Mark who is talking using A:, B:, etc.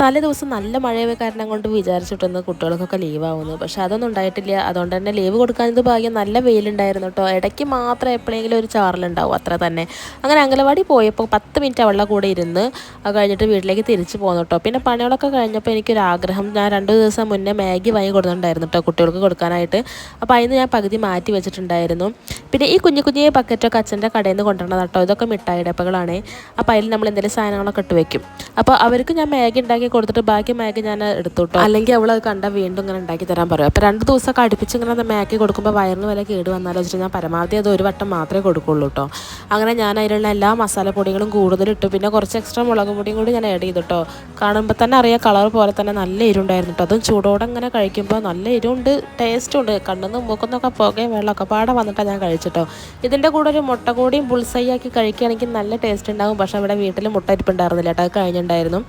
A: തലേ ദിവസം നല്ല മഴയെ കാരണം കൊണ്ട് വിചാരിച്ചിട്ടൊന്ന് കുട്ടികൾക്കൊക്കെ ലീവ് ആവുന്നു പക്ഷെ അതൊന്നും ഉണ്ടായിട്ടില്ല. അതുകൊണ്ട് തന്നെ ലീവ് കൊടുക്കാനത് ഭാഗ്യം നല്ല വെയിലുണ്ടായിരുന്നു കേട്ടോ ഇടയ്ക്ക് മാത്രം എപ്പോഴെങ്കിലും ഒരു ചാറിലുണ്ടാവും അത്ര തന്നെ. അങ്ങനെ അംഗനവാടി പോയപ്പോൾ പത്ത് മിനിറ്റ് അവളുടെ കൂടെ ഇരുന്ന് അത് കഴിഞ്ഞിട്ട് വീട്ടിലേക്ക് തിരിച്ചു പോന്നു കേട്ടോ പിന്നെ പണികളൊക്കെ കഴിഞ്ഞപ്പോൾ എനിക്കൊരു ആഗ്രഹം ഞാൻ രണ്ട് ദിവസം മുന്നേ മാഗി വാങ്ങി കൊടുത്തിട്ടുണ്ടായിരുന്നു കേട്ടോ കുട്ടികൾക്ക് കൊടുക്കാനായിട്ട്. അപ്പോൾ അതിന് ഞാൻ പകുതി മാറ്റി വെച്ചിട്ടുണ്ടായിരുന്നു. പിന്നെ ഈ കുഞ്ഞു കുഞ്ഞു പക്കറ്റൊക്കെ അച്ഛന്റെ കടയിൽ നിന്ന് കൊണ്ടുവരണം കേട്ടോ ഇതൊക്കെ മിഠായി ഡപ്പകളാണ് അപ്പോൾ അതിൽ നമ്മൾ എന്തെങ്കിലും സാധനങ്ങളൊക്കെ ഇട്ട് വെക്കും. അപ്പോൾ അവർക്ക് ഞാൻ മാഗി ഉണ്ടാക്കി കൊടുത്തിട്ട് ബാക്കി മാഗി ഞാൻ എടുത്തു കേട്ടോ അല്ലെങ്കിൽ അവൾ അത് കണ്ടാൽ വീണ്ടും ഇങ്ങനെ ഉണ്ടാക്കി തരാൻ പറയും. അപ്പോൾ രണ്ട് ദിവസമൊക്കെ അടുപ്പിച്ച് ഇങ്ങനെ അത് മാഗി കൊടുക്കുമ്പോൾ വയറിന് വല്ല കേട് വന്നാലോ ഞാൻ പരമാവധി അത് ഒരു വട്ടം മാത്രമേ കൊടുക്കുള്ളൂ കേട്ടോ അങ്ങനെ ഞാൻ അതിലുള്ള എല്ലാ മസാലപ്പൊടികളും കൂടുതലിട്ടു പിന്നെ കുറച്ച് എക്സ്ട്രാ മുളക് പൊടിയും കൂടി ഞാൻ ആഡ് ചെയ്തു കേട്ടോ കാണുമ്പോൾ തന്നെ അറിയാം കളർ പോലെ തന്നെ നല്ല ഇരുണ്ടായിരുന്നു കേട്ടോ അതും ചൂടോടെ ഇങ്ങനെ കഴിക്കുമ്പോൾ നല്ല ഇരുണ്ട് ടേസ്റ്റും ഉണ്ട്. കണ്ണെന്ന് മൂക്കുന്നൊക്കെ പുകയും വെള്ളമൊക്കെ പാടെ വന്നിട്ടാണ് ഞാൻ കഴിച്ചിട്ടോ ഇതിന്റെ കൂടെ ഒരു മുട്ട കൂടിയും ബുൾസൈ ആക്കി കഴിക്കുകയാണെങ്കിൽ നല്ല ടേസ്റ്റ് ഉണ്ടാകും പക്ഷേ ഇവിടെ വീട്ടിൽ മുട്ട ഇരിപ്പുണ്ടായിരുന്നില്ല കേട്ടോ അത് കഴിഞ്ഞിട്ടുണ്ടായിരുന്നു.